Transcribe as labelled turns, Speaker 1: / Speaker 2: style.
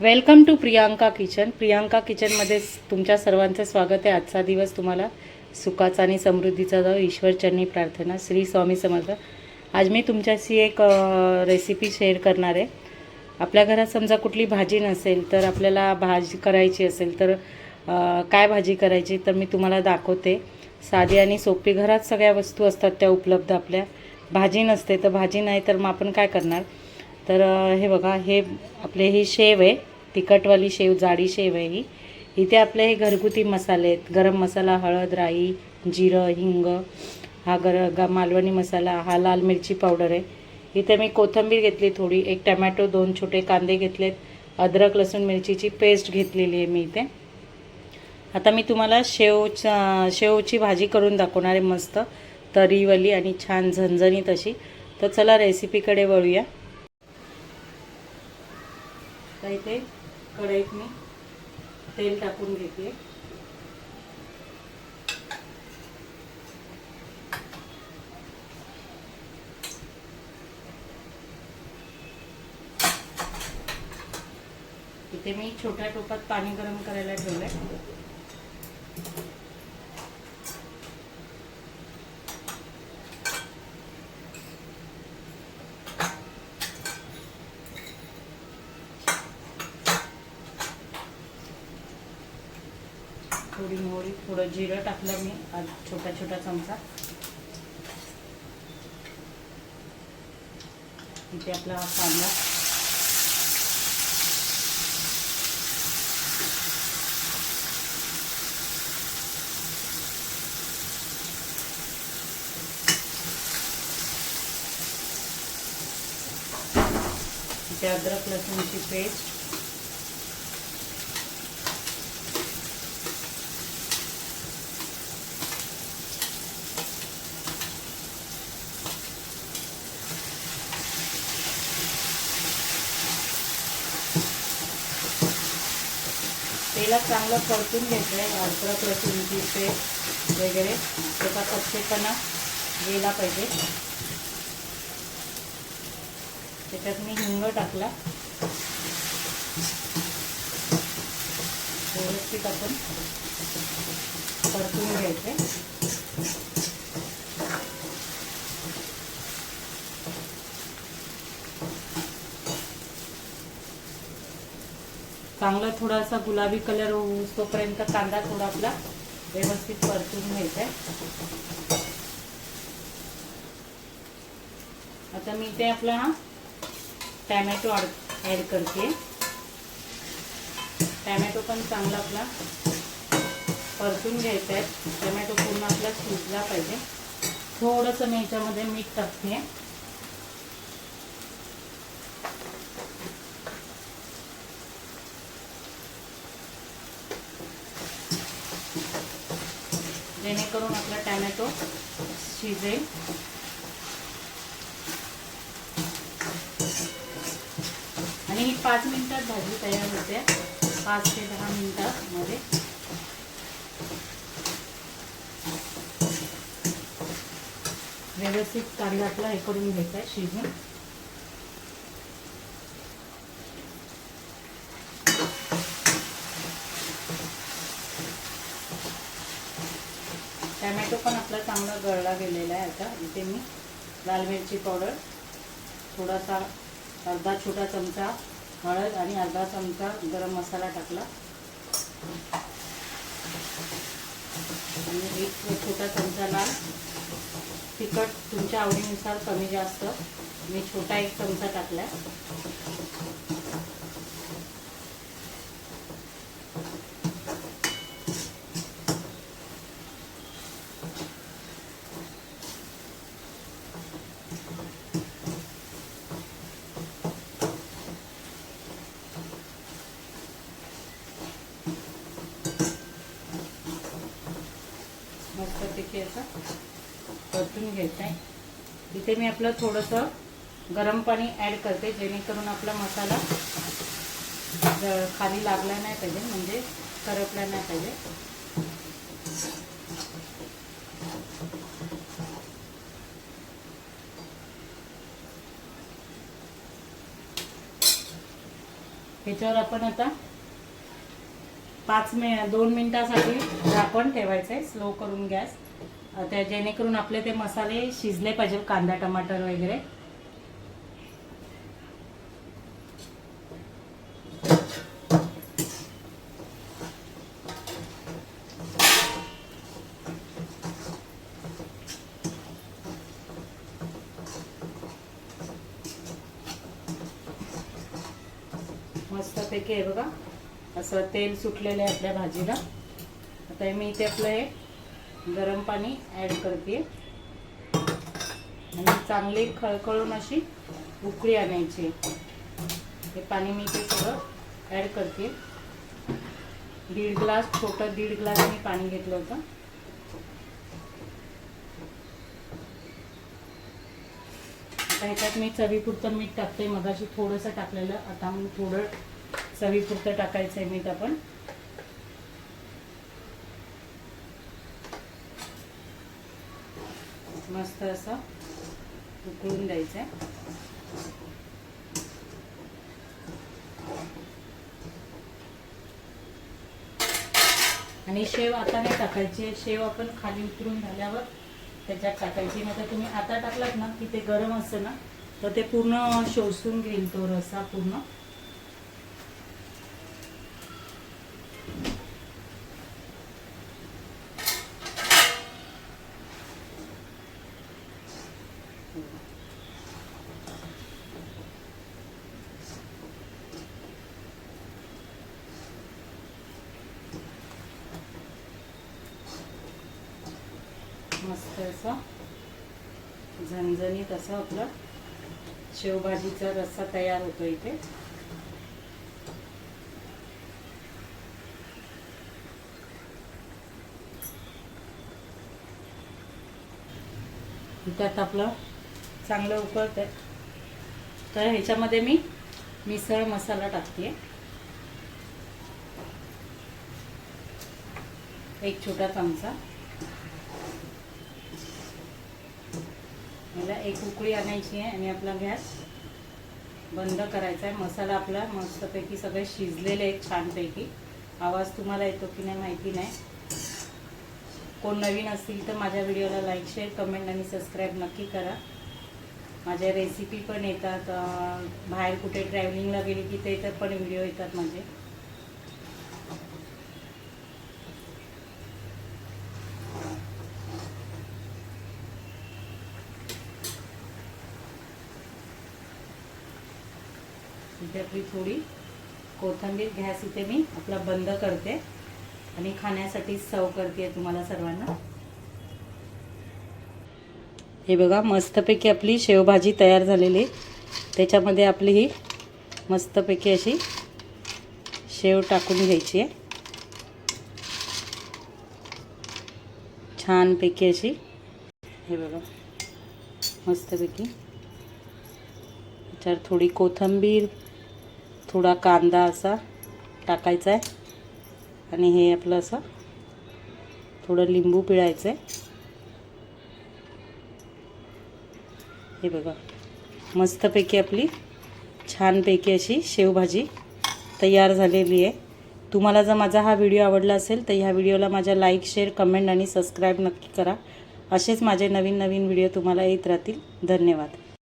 Speaker 1: Welcome to Priyanka kitchen. Priyanka किचनमध्ये तुमच्या सर्वांचं स्वागत आहे. आजचा दिवस तुम्हाला सुखाचा आणि समृद्धीचा जाऊ ईश्वरचरणी प्रार्थना श्री स्वामी समर्थ. आज मी तुमच्याशी एक रेसिपी शेअर करणार आहे. आपल्या घरात समजा कुठली भाजी नसेल तर आपल्याला भाजी करायची असेल तर काय भाजी करायची तर मी तुम्हाला दाखवते. साधी आणि सोपी घरात सगळ्या वस्तू असतात त्या उपलब्ध आपल्या. भाजी नसते तर भाजी नाही तर मग आपण काय करणार? तर हे बघा हे आपले ही शेव आहे तिखटवाली शेव जाडी शेव आहे ही. इथे आपले हे घरगुती मसाले आहेत. गरम मसाला हळद राई जिरं हिंग हा गर ग मालवणी मसाला हा लाल मिरची पावडर आहे. इथे मी कोथिंबीर घेतली थोडी एक टमॅटो दोन छोटे कांदे घेतलेत. अद्रक लसूण मिरचीची पेस्ट घेतलेली आहे मी इथे. आता मी तुम्हाला शेवचा शेवची भाजी करून दाखवणार आहे मस्त. तरीवाली आणि छान झणझणीत अशी. तर चला रेसिपीकडे वळूया. आता इथे कढईत मी तेल टाकून घेते. इथे मी छोट्या टोपात पाणी गरम करायला ठेवलंय. थोडी मोहरी थोडं जिरं टाकलं मी आज छोटा छोटा चमचा. इथे आपला कांदा. इथे अद्रक लसूणची पेस्ट. तेलात चांगलं परतून घ्यायचं आहे अद्रक लसूणची पेस्ट वगैरे. त्याचा कच्चेपणा गेला पाहिजे. त्याच्यात मी हिंग टाकला. व्यवस्थित आपण परतून घ्यायचे. चांगला थोडासा गुलाबी कलर होऊस तोपर्यंत कांदा थोडा आपला व्यवस्थित परतून घ्यायचा आहे. आता मी ते आपला टॅमॅटो ॲड करते. टॅमॅटो पण चांगला आपला परतून घ्यायचा आहे. टॅमॅटो पूर्ण आपला शिजला पाहिजे. थोडंसं मी ह्याच्यामध्ये मीठ टाकते. जेणेकरून आपला टॅमॅटो शिजेल. आणि ही पाच मिनिटात भाजी तयार होते. पाच ते दहा मिनिटामध्ये. व्यवस्थित कांदा आपला हे करून घ्यायचा आहे शिजून. टोमॅटो पण आपला चांगला गळला गेलेला आहे आता. इथे मी लाल मिरची पावडर थोडासा अर्धा छोटा चमचा हळद आणि अर्धा चमचा गरम मसाला टाकला. आणि एक छोटा चमचा लाल. तिखट तुमच्या आवडीनुसार कमी जास्त. मी छोटा एक चमचा टाकला मस्तपैकी असं परतून घ्यायचं आहे इथे मी आपलं थोडंसं गरम पाणी ॲड करते जेणेकरून आपला मसाला खाली लागला नाही पाहिजे म्हणजे करपला नाही पाहिजे. ह्याच्यावर आपण आता पाच मिन दोन मिनिटासाठी झाकण ठेवायचं आहे स्लो करून गॅस. त्या जेणेकरून आपले ते मसाले शिजले पाहिजे कांदा टमाटर वगैरे. मस्तपैकी आहे बघा असं तेल सुटलेलं आहे आपल्या भाजीला. आता मी ते आपलं हे गरम पाणी ॲड करते. आणि चांगली खळखळून अशी उकळी आणायची. हे पाणी मी ते सगळं ॲड करते. दीड ग्लास छोटं दीड ग्लास मी पाणी घेतलं होतं. आता ह्याच्यात मी चवीपुरतं मीठ टाकते मगाशी थोडंसं टाकलेलं आता मी थोडं चवीपुरतं टाकायचं आहे मीठ आपण. मस्त असं उकळून द्यायचं आहे आणि शेव आता नाही टाकायची आहे. शेव आपण खाली उतरून झाल्यावर त्याच्यात टाकायची नाही तर तुम्ही आता टाकलात ना की ते गरम असतं ना तर ते पूर्ण शोषून घेईल तो रसा पूर्ण मस्त असं. झणझणीत असं आपलं. शेवभाजीचा रस्सा तयार होतो इथे. त्यात आपलं चांगलं उकळतं तर ह्याच्यामध्ये मी मिसळ मसाला टाकते. एक छोटा चमचा मला एक उकळी आणायची आहे आणि आपला गॅस बंद करायचा आहे. मसाला आपला मस्तपैकी सगळे शिजलेले आहेत छानपैकी. आवाज तुम्हाला येतो की नाही माहिती नाही. कोण नवीन असतील तर माझ्या व्हिडिओला लाईक शेअर कमेंट आणि सबस्क्राईब नक्की करा. माझ्या रेसिपी पण येतात. बाहेर कुठे ट्रॅव्हलिंगला गेली की ते तर पण व्हिडिओ येतात माझे. इथे आपली थोडी कोथिंबीर गॅस इथे मी आपला बंद करते आणि खाण्यासाठी सर्व करते तुम्हाला सर्वांना. हे बघा मस्तपैकी आपली शेवभाजी तयार झालेली आहे. त्याच्यामध्ये आपली ही मस्तपैकी अशी शेव टाकून घ्यायची आहे. छानपैकी अशी. हे बघा मस्तपैकी. त्याच्यावर थोडी कोथिंबीर थोडा कांदा असा टाकायचा आहे. आणि हे आपलं असं थोडं लिंबू पिळायचं आहे. हे बघा मस्तपैकी आपली छानपैकी अशी शेवभाजी तयार झालेली आहे. तुम्हाला जर माझा हा व्हिडिओ आवडला असेल तर ह्या व्हिडिओला माझ्या लाईक शेअर कमेंट आणि सबस्क्राईब नक्की करा. असेच माझे नवीन नवीन व्हिडिओ तुम्हाला येत राहतील. धन्यवाद.